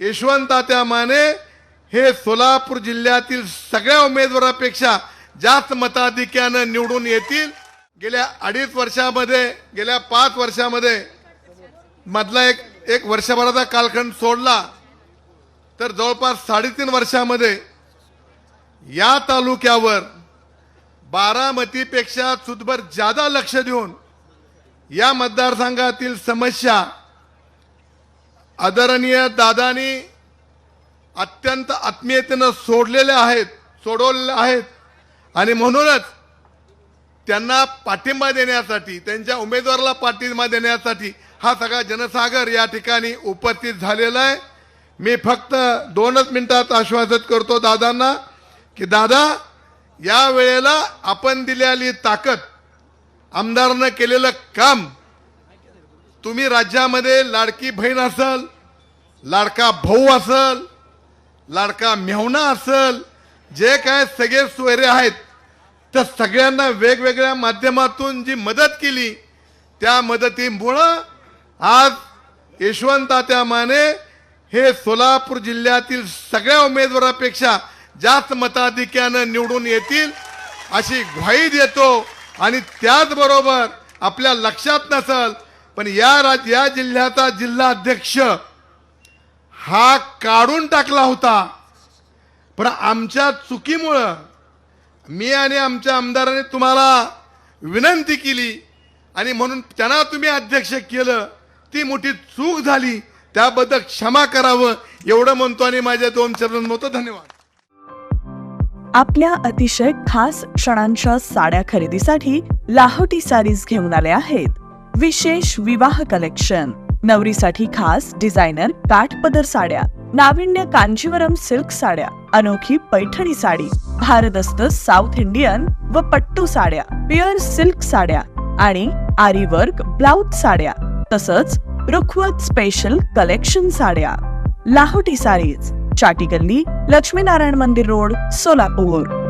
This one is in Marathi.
यशवंतात्या माने हे सोलापूर जिल्ह्यातील सगळ्या उमेदवारापेक्षा जास्त मताधिक्यानं निवडून येतील. गेल्या अडीच वर्षामध्ये गेल्या पाच वर्षामध्ये मधला एक एक वर्षभराचा कालखंड सोडला. तर जवळपास साडेतीन वर्षामध्ये या तालुक्यावर बारामतीपेक्षा सुदभर जादा लक्ष देऊन या मतदारसंघातील समस्या आदरणीय दादानी अत्यंत आत्मीयतेनं सोडलेल्या आहेत सोडवलेल्या आहेत. आणि म्हणूनच त्यांना पाठिंबा देण्यासाठी त्यांच्या उमेदवाराला पाठिंबा देण्यासाठी हा सगळा जनसागर या ठिकाणी उपस्थित झालेला आहे. मी फक्त दोनच मिनिटात आश्वासित करतो दादांना की दादा या वेळेला आपण दिलेली ताकद आमदारानं केलेलं काम तुम्ही राज्यामध्ये लाडकी बहीण असाल लाडका भाऊ असल लाडका मेहना असल जे काय सगळे सोयरे आहेत तर सगळ्यांना वेगवेगळ्या माध्यमातून जी मदत केली त्या मदतीमुळं आज यशवंतात्या माने हे सोलापूर जिल्ह्यातील सगळ्या उमेदवारापेक्षा जास्त मताधिक्यानं निवडून येतील अशी ग्वाही देतो. आणि त्याचबरोबर आपल्या लक्षात नसल पण या राज या जिल्ह्याचा जिल्हाध्यक्ष हा काढून टाकला होता. पण आमच्या चुकीमुळं मी आणि आमच्या आमदाराने तुम्हाला विनंती केली आणि म्हणून त्यांना तुम्ही अध्यक्ष केलं. ती मोठी चूक झाली. त्याबद्दल क्षमा करावं एवढं म्हणतो आणि माझ्या दोन चरण म्हणतो. धन्यवाद. आपल्या अतिशय खास क्षणांच्या साड्या खरेदीसाठी लाहोटी सारीज घेऊन आले आहेत. विशेष विवाह कलेक्शन. नवरीसाठी खास डिझायनर काठपदर साड्या नाविन्य कांजीवरम सिल्क साड्या अनोखी पैठणी साडी भारदस्त साऊथ इंडियन व पट्टू साड्या प्युअर सिल्क साड्या आणि आरी वर्क ब्लाउज साड्या तसंच रुखवत स्पेशल कलेक्शन साड्या. लाहोटी साडीज चाटी गल्ली लक्ष्मीनारायण मंदिर रोड सोलापूर.